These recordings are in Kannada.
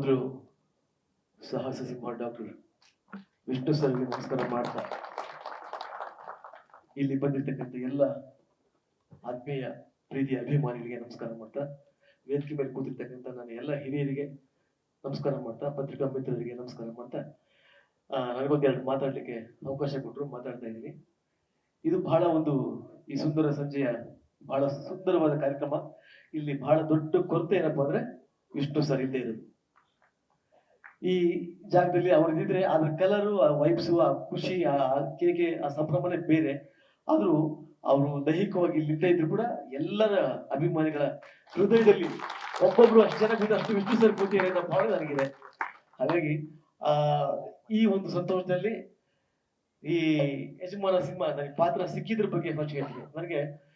ಮೊದಲು ಸಾಹಸ ಸಿಂಹ ಡಾಕ್ಟರ್. ವಿಷ್ಣು ಸರ್ಗೆ ನಮಸ್ಕಾರ ಮಾಡ್ತಾ. ಇಲ್ಲಿ ಬಂದಿರ್ತಕ್ಕಂಥ ಎಲ್ಲ ಆತ್ಮೀಯ ಪ್ರೀತಿಯ ಅಭಿಮಾನಿಗಳಿಗೆ ನಮಸ್ಕಾರ ಮಾಡ್ತಾ. ವೇದಿಕೆ ಮೇಲೆ ಕೂತಿರ್ತಕ್ಕಂಥ ನನ್ನ ಎಲ್ಲ ಹಿರಿಯರಿಗೆ ನಮಸ್ಕಾರ ಮಾಡ್ತಾ ಪತ್ರಿಕಾ ಮಿತ್ರರಿಗೆ ನಮಸ್ಕಾರ ಮಾಡ್ತಾ. ಆ, ನನಗೊಂದೆರಡು ಮಾತಾಡ್ಲಿಕ್ಕೆ ಅವಕಾಶ ಕೊಟ್ಟರು ಮಾತಾಡ್ತಾ ಇದ್ದೀನಿ. ಇದು ಬಹಳ ಒಂದು ಈ ಸುಂದರ ಸಂಜೆಯ ಬಹಳ ಸುಂದರವಾದ ಕಾರ್ಯಕ್ರಮ. ಇಲ್ಲಿ ಬಹಳ ದೊಡ್ಡ ಕೊರತೆ ಏನಪ್ಪಾ ಅಂದ್ರೆ ವಿಷ್ಣು ಸರ್ ಇದ್ದೇ ಇರೋದು. ಈ ಜಾಗದಲ್ಲಿ ಅವ್ರದ್ದಿದ್ರೆ ಅದ್ರ ಕಲರು ಆ ವೈಬ್ಸ್ ಆ ಖುಷಿ, ಆ ಕೇಕೆ, ಆ ಸಂಭ್ರಮನೆ ಬೇರೆ. ಆದ್ರೂ ಅವರು ದೈಹಿಕವಾಗಿ ಇಲ್ಲಿದ್ದೇ ಇದ್ರು ಕೂಡ ಎಲ್ಲರ ಅಭಿಮಾನಿಗಳ ಹೃದಯದಲ್ಲಿ ಒಬ್ಬೊಬ್ರು ಅಷ್ಟು ಜನ ಬಿದ್ದು ಅಷ್ಟು ವಿಷ್ಣು ಸರ್ ಕೂತಿದ್ದಾರೆ ಅನ್ನೋ ಭಾವನೆ ನನಗಿದೆ. ಹಾಗಾಗಿ, ಆ, ಈ ಒಂದು ಸಂತೋಷದಲ್ಲಿ ಈ ಯಜಮಾನ ಸಿನಿಮಾ ನನಗೆ ಪಾತ್ರ ಸಿಕ್ಕಿದ್ರ ಬಗ್ಗೆ ಫಸ್ಟ್ ಹೇಳ್ತೀನಿ. ನನಗೆ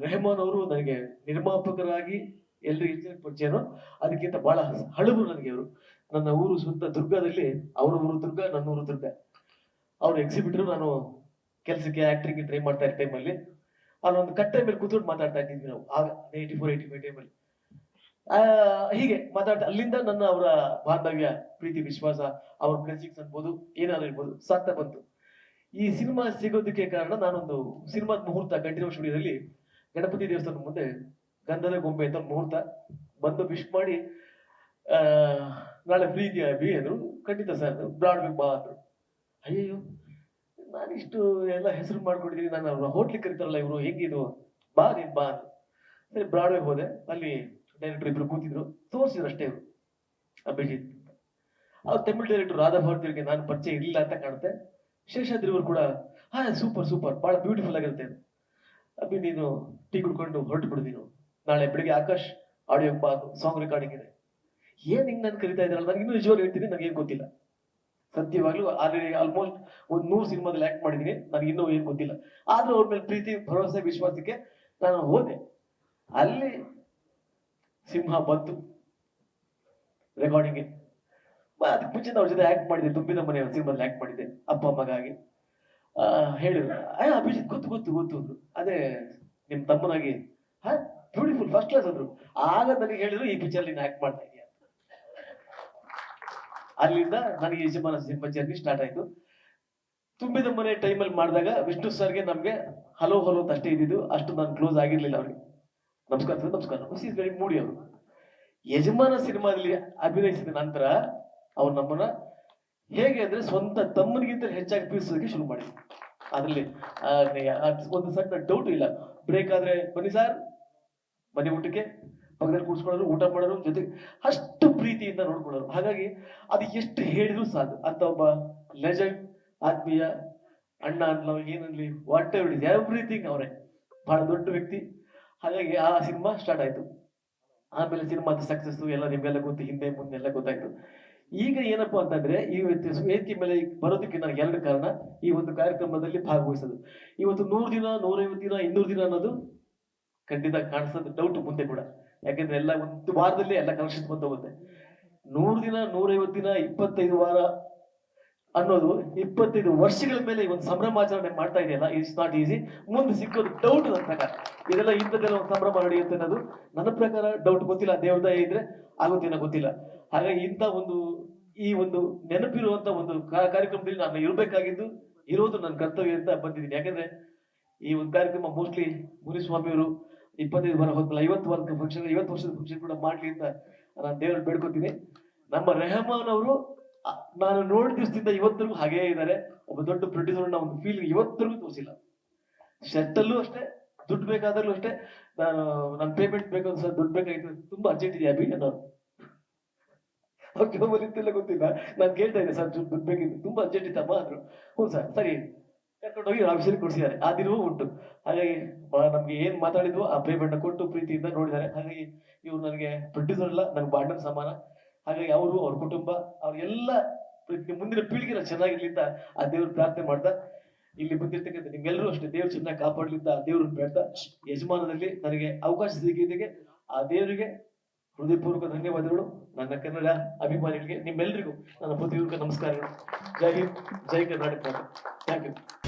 ರೆಹಮಾನ್ ಅವರು ನನಗೆ ನಿರ್ಮಾಪಕರಾಗಿ, ಎಲ್ರಿಗೂ ಪರಿಚಯನೋ, ಅದಕ್ಕಿಂತ ಬಹಳ ಹಳಬರು ನನಗೆ ಅವರು ನನ್ನ ಊರು ಸುತ್ತ ದುರ್ಗದಲ್ಲಿ ಅವ್ರ ಊರು ದುರ್ಗ ನನ್ನ ಊರು ದುರ್ಗ. ಅವ್ರು ಎಕ್ಸಿಬಿಟರ್ ನಾನು ಕೆಲಸಕ್ಕೆ ಆಕ್ಟ್ರಿಗೆ ಟ್ರೈ ಮಾಡ್ತಾ ಇದ್ದ ಟೈಮಲ್ಲಿ ಅಲ್ಲೊಂದು ಕಟ್ಟೆ ಮೇಲೆ ಕೂತ್ಕೊಂಡು ಮಾತಾಡ್ತಾ ಇದ್ವಿ ನಾವು, ಆಗ ಏಯ್ಟಿ ಫೋರ್ ಏಯ್ಟಿ ಫೈವ್ ಟೈಮಲ್ಲಿ ಹೀಗೆ ಮಾತಾಡ್ತಾ, ಅಲ್ಲಿಂದ ನನ್ನ ಅವರ ಬಾಂಧವ್ಯ, ಪ್ರೀತಿ, ವಿಶ್ವಾಸ, ಅವ್ರ ಬ್ಲೆಸಿಂಗ್ಸ್ ಅನ್ಬೋದು, ಏನಾದ್ರು ಇರ್ಬೋದು, ಸಾಕ್ತಾ ಬಂತು. ಈ ಸಿನಿಮಾ ಸಿಗೋದಕ್ಕೆ ಕಾರಣ ನಾನೊಂದು ಸಿನಿಮಾದ ಮುಹೂರ್ತ ಕಂಟಿನ್ಯೂ ಸ್ಟುಡಿಯೋದಲ್ಲಿ ಗಣಪತಿ ದೇವಸ್ಥಾನದ ಮುಂದೆ ಗಂಧದ ಗೊಂಬೆ ಅಂತ ಮುಹೂರ್ತ ಬಂದು ವಿಶ್ ಮಾಡಿ ನಾಳೆ ಫ್ರೀ ಇದೆಯಾ ಬಿ ಅದು ಖಂಡಿತ ಸರ್ ಬ್ರಾಡ್ವೆ ಬಾ ಅಂದರು. ಅಯ್ಯಯ್ಯೋ, ನಾನಿಷ್ಟು ಎಲ್ಲ ಹೆಸರು ಮಾಡ್ಕೊಂಡಿದ್ದೀನಿ ನಾನು ಅವ್ರು ಹೋಟ್ಲಿಗೆ ಕರೀತಾರಲ್ಲ ಇವರು ಹೆಂಗಿದು ಬಾ ನೀನು, ಬಾ ಅಂದರು. ಸರಿ ಬ್ರಾಡ್ವೇಗೆ ಹೋದೆ. ಅಲ್ಲಿ ಡೈರೆಕ್ಟರ್ ಇಬ್ರು ಕೂತಿದ್ರು. ತೋರಿಸಿದ್ರು ಅಷ್ಟೇ ಇವರು, ಅಭಿಜಿತ್ ಅವ್ರು ತಮಿಳ್ ಡೈರೆಕ್ಟರ್ ರಾಧಾ ಭಾರತಿಯವರಿಗೆ ನಾನು ಪರಿಚಯ ಇರಲಿಲ್ಲ ಅಂತ ಕಾಣುತ್ತೆ. ಶೇಷಾದ್ರಿ ಅವರು ಕೂಡ, ಹಾ ಸೂಪರ್ ಸೂಪರ್ ಬಹಳ ಬ್ಯೂಟಿಫುಲ್ ಆಗಿರುತ್ತೆ. ಅಭಿ, ನೀನು ಟೀ ಕುಡ್ಕೊಂಡು ಹೊರಟು ಬಿಡು ನಾಳೆ ಬೆಳಿಗ್ಗೆ ಆಕಾಶ್, ಆಡಿಯೋ ಸಾಂಗ್ ರೆಕಾರ್ಡಿಂಗ್ ಇದೆ. ಏನ್ ಹಿಂಗ್ ನಾನು ಕರಿತಾ ಇದ್ದಾರಲ್ಲ ನನಗೆ ಇನ್ನೂ ನಿಜವಾಗ್ಲೂ ಹೇಳ್ತೀನಿ ನನಗೆ ಗೊತ್ತಿಲ್ಲ. ಸತ್ಯವಾಗ್ಲೂ ಆಲ್ರೆಡಿ ಆಲ್ಮೋಸ್ಟ್ ಒಂದ್ ನೂರು ಸಿನಿಮಾದಲ್ಲಿ ಆಕ್ಟ್ ಮಾಡಿದೀನಿ ನನಗೆ ಇನ್ನೂ ಏನ್ ಗೊತ್ತಿಲ್ಲ. ಆದ್ರೂ ಅವ್ರ ಮೇಲೆ ಪ್ರೀತಿ ಭರವಸೆ ವಿಶ್ವಾಸಕ್ಕೆ ನಾನು ಹೋದೆ. ಅಲ್ಲಿ ಸಿಂಹ ಬಂತು. ರೆಕಾರ್ಡಿಂಗ್ ಅದಕ್ಕೆ ಮುಂಚೆ ಅವ್ರ ಜೊತೆ ಆಕ್ಟ್ ಮಾಡಿದೆ ತುಂಬಿದ ಮನೆ ಸಿನಿಮಾದಲ್ಲಿ ಆಕ್ಟ್ ಮಾಡಿದ್ದೆ ಅಪ್ಪ ಆ, ಹೇಳಿದ್ರು ಅಭಿಜಿತ್ ಗೊತ್ತು ಗೊತ್ತು ಗೊತ್ತು ಅಂದ್ರು. ಅದೇ ನಿಮ್ ತಮ್ಮನಾಗಿ ಹಾ ಬ್ಯೂಟಿಫುಲ್ ಫಸ್ಟ್ ಕ್ಲಾಸ್ ಅಂದ್ರು. ಆಗ ನನಗೆ ಹೇಳಿದ್ರು ಈ ಪಿಕ್ಚರ್ ನೀನು ಆಕ್ಟ್ ಮಾಡ್ತಾ. ಅಲ್ಲಿಂದ ನನಗೆ ಯಜಮಾನ ಸಿನಿಮಾ ಜರ್ನಿ ಸ್ಟಾರ್ಟ್ ಆಯ್ತು. ತುಂಬಿದ ಮನೆ ಟೈಮಲ್ಲಿ ಮಾಡಿದಾಗ ವಿಷ್ಣು ಸರ್ಗೆ ನಮ್ಗೆ ಹಲೋ ಹಲೋ ಅಂತ ಅಷ್ಟೇ ಇದ್ದಿದ್ದು. ಅಷ್ಟು ನಾನು ಕ್ಲೋಸ್ ಆಗಿರ್ಲಿಲ್ಲ ಅವ್ರಿಗೆ. ನಮಸ್ಕಾರ ಸರ್ ನಮಸ್ಕಾರ. ಇಸ್ ವೆರಿ ಮೂಡಿ ಅವರು. ಯಜಮಾನ ಸಿನಿಮಾದಲ್ಲಿ ಅಭಿನಯಿಸಿದ ನಂತರ ಅವ್ರು ನಮ್ಮನ್ನ ಹೇಗೆ ಅಂದ್ರೆ ಸ್ವಂತ ತಮ್ಮನಿಗಿಂತ ಹೆಚ್ಚಾಗಿ ಪೀಸೋದಕ್ಕೆ ಶುರು ಮಾಡಿದ್ರು. ಅದ್ರಲ್ಲಿ ಒಂದು ಸಣ್ಣ ಡೌಟ್ ಇಲ್ಲ. ಬ್ರೇಕ್ ಆದ್ರೆ ಬನ್ನಿ ಸರ್ ಮನೆ ಊಟಕ್ಕೆ. ಪಕ್ಕದಲ್ಲಿ ಕೂರ್ಸ್ಕೊಳ್ಳೋರು, ಊಟ ಮಾಡೋರು ಜೊತೆಗೆ ಅಷ್ಟು ಪ್ರೀತಿಯಿಂದ ನೋಡ್ಕೊಳ್ಳೋರು. ಹಾಗಾಗಿ ಅದು ಎಷ್ಟು ಹೇಳಿದ್ರು ಸಾಕು. ಅಂತ ಒಬ್ಬ ಲೆಜೆಂಡ್ ಆತ್ಮೀಯ, ಅಣ್ಣ ಅನ್ನೋ ಏನನ್ಲಿ ವಾಟ್ ಎವರ್ ಇಸ್ ಎವ್ರಿಥಿಂಗ್ ಅವರೇ. ಬಹಳ ದೊಡ್ಡ ವ್ಯಕ್ತಿ. ಹಾಗಾಗಿ ಆ ಸಿನಿಮಾ ಸ್ಟಾರ್ಟ್ ಆಯ್ತು. ಆಮೇಲೆ ಸಿನಿಮಾದ ಸಕ್ಸಸ್ ಎಲ್ಲ ನಿಮ್ಗೆಲ್ಲ ಗೊತ್ತು, ಹಿಂದೆ, ಮುಂದೆ ಎಲ್ಲ ಗೊತ್ತಾಯ್ತು. ಈಗ ಏನಪ್ಪಾ ಅಂತಂದ್ರೆ, ಈ ವೇದಿಕೆ ಮೇಲೆ ಬರೋದಕ್ಕೆ ನನಗೆ ಎರಡು ಕಾರಣ. ಈ ಒಂದು ಕಾರ್ಯಕ್ರಮದಲ್ಲಿ ಭಾಗವಹಿಸೋದು. ಇವತ್ತು ನೂರು ದಿನ, ನೂರೈವತ್ತು ದಿನ, ಇನ್ನೂರು ದಿನ ಅನ್ನೋದು ಖಂಡಿತ ಕಾಣಿಸೋದು ಡೌಟ್ ಮುಂದೆ ಕೂಡ. ಯಾಕಂದ್ರೆ ಎಲ್ಲ ಒಂದು ವಾರದಲ್ಲಿ ಎಲ್ಲ ಕಲೆಕ್ಷನ್ ಬಂದು ಹೋಗುತ್ತೆ. ನೂರು ದಿನ, ನೂರೈವತ್ತು ದಿನ, ಇಪ್ಪತ್ತೈದು ವಾರ ಅನ್ನೋದು ಇಪ್ಪತ್ತೈದು ವರ್ಷಗಳ ಮೇಲೆ ಒಂದು ಸಂಭ್ರಮಾಚರಣೆ ಮಾಡ್ತಾ ಇದೆಯಲ್ಲ ಇಟ್ಸ್ ನಾಟ್ ಈಸಿ ಮುಂದೆ ಸಿಕ್ಕೋದು ಡೌಟ್ ನನ್ನ ಪ್ರಕಾರ. ಇದೆಲ್ಲ ಇಂಥದ್ದೆಲ್ಲ ಒಂದು ಸಂಭ್ರಮ ನಡೆಯುತ್ತೆ ಅನ್ನೋದು ನನ್ನ ಪ್ರಕಾರ ಡೌಟ್ ಗೊತ್ತಿಲ್ಲ ದೇವ್ರದಾಯ ಇದ್ರೆ ಆಗುತ್ತೇನೋ ಗೊತ್ತಿಲ್ಲ. ಹಾಗಾಗಿ ಇಂಥ ಒಂದು, ಈ ಒಂದು ನೆನಪಿರುವಂತ ಒಂದು ಕಾರ್ಯಕ್ರಮದಲ್ಲಿ ನಾನು ಇರಬೇಕಾಗಿದ್ದು ಇರೋದು ನನ್ನ ಕರ್ತವ್ಯ ಅಂತ ಬಂದಿದ್ದೀನಿ. ಯಾಕಂದ್ರೆ ಈ ಒಂದು ಕಾರ್ಯಕ್ರಮ ಮೋಸ್ಟ್ಲಿ ಮುನಿಸ್ವಾಮಿ ಅವರು ಇಪ್ಪತ್ತೈದು ವರ್ಷ ಹೊತ್ತಲ್ಲ ಐವತ್ತು ವರ್ಷ ಫಂಕ್ಷನ್ ಐವತ್ತು ವರ್ಷದ ಫಂಕ್ಷನ್ ಕೂಡ ಮಾಡ್ಲಿ ಅಂತ ನಾನು ದೇವ್ರ ಬೇಡ್ಕೊತೀನಿ. ನಮ್ಮ ರೆಹಮಾನ್ ಅವರು ನಾನು ನೋಡಿದ ದಿವಸದಿಂದ ಇವತ್ತರಿಗೂ ಹಾಗೇ ಇದ್ದಾರೆ. ಒಬ್ಬ ದೊಡ್ಡ ಪ್ರೊಡ್ಯೂಸರ್ ಒಂದು ಫೀಲ್ ಇವತ್ತರಿಗೂ ತೋರಿಸಿಲ್ಲ. ಶರ್ಟಲ್ಲೂ ಅಷ್ಟೇ, ದುಡ್ಡು ಬೇಕಾದಲ್ಲೂ ಅಷ್ಟೇ. ನಾನು ನನ್ನ ಪೇಮೆಂಟ್ ಬೇಕು ಸರ್ ದುಡ್ಡು ಬೇಕಾಗಿತ್ತು. ತುಂಬಾ ಅರ್ಜೆಂಟ್ ಇದೆಯಾ ಅಭಿ ಅನ್ನೋರು. ಅವ್ರ ಗೊತ್ತಿಲ್ಲ. ನಾನು ಕೇಳ್ತಾ ಇದ್ದೆ, ಸರ್, ದುಡ್ಡು ಬೇಕಿತ್ತು. ತುಂಬಾ ಅರ್ಜೆಂಟ್ ಇತ್ತಮ್ಮ ಅಂದ್ರು. ಹ್ಞೂ ಸರ್, ಸರಿ. ಕರ್ಕೊಂಡು ಹೋಗಿ ಆಫೀಸಲ್ಲಿ ಕೊಡಿಸಿದ್ದಾರೆ ಆ ದಿನವೂ ಉಂಟು. ಹಾಗಾಗಿ ನಮ್ಗೆ ಏನ್ ಮಾತಾಡಿದ್ವು ಆ ಪೇಮೆಂಟ್ ಕೊಟ್ಟು ಪ್ರೀತಿಯಿಂದ ನೋಡಿದ್ದಾರೆ. ಹಾಗಾಗಿ, ಇವ್ರು ನನಗೆ ಪ್ರೊಡ್ಯೂಸರ್ ಅಲ್ಲ, ನನ್ಗೆ ಬಾಂಡನ್ ಸಮಾನ. ಹಾಗಾಗಿ ಅವರು, ಅವ್ರ ಕುಟುಂಬ, ಅವ್ರ ಎಲ್ಲ ಪ್ರೀತಿ- ಮುಂದಿನ ಪೀಳಿಗೆನ ಚೆನ್ನಾಗಿರ್ಲಿ ಅಂತ ಆ ದೇವ್ರ ಪ್ರಾರ್ಥನೆ ಮಾಡ್ತಾ, ಇಲ್ಲಿ ಬಂದಿರ್ತಕ್ಕಂಥ ನಿಮ್ಗೆಲ್ಲರೂ ಅಷ್ಟೇ, ದೇವ್ರು ಚೆನ್ನಾಗಿ ಕಾಪಾಡ್ಲಿ ಅಂತ ಆ ದೇವ್ರನ್ನ ಬೇಡ್ತಾ ಯಜಮಾನದಲ್ಲಿ ನನಗೆ ಅವಕಾಶ ಸಿಕ್ಕಿದ್ದಕ್ಕೆ ಆ ದೇವರಿಗೆ ಹೃದಯಪೂರ್ವಕ ಧನ್ಯವಾದಗಳು. ನನ್ನ ಕನ್ನಡ ಅಭಿಮಾನಿಗಳಿಗೆ ನಿಮ್ಮೆಲ್ಲರಿಗೂ ನನ್ನ ಹೃದಯಪೂರ್ವಕ ನಮಸ್ಕಾರಗಳು. ಜೈ ಹಿಂದ್, ಜೈ Karnataka thank you.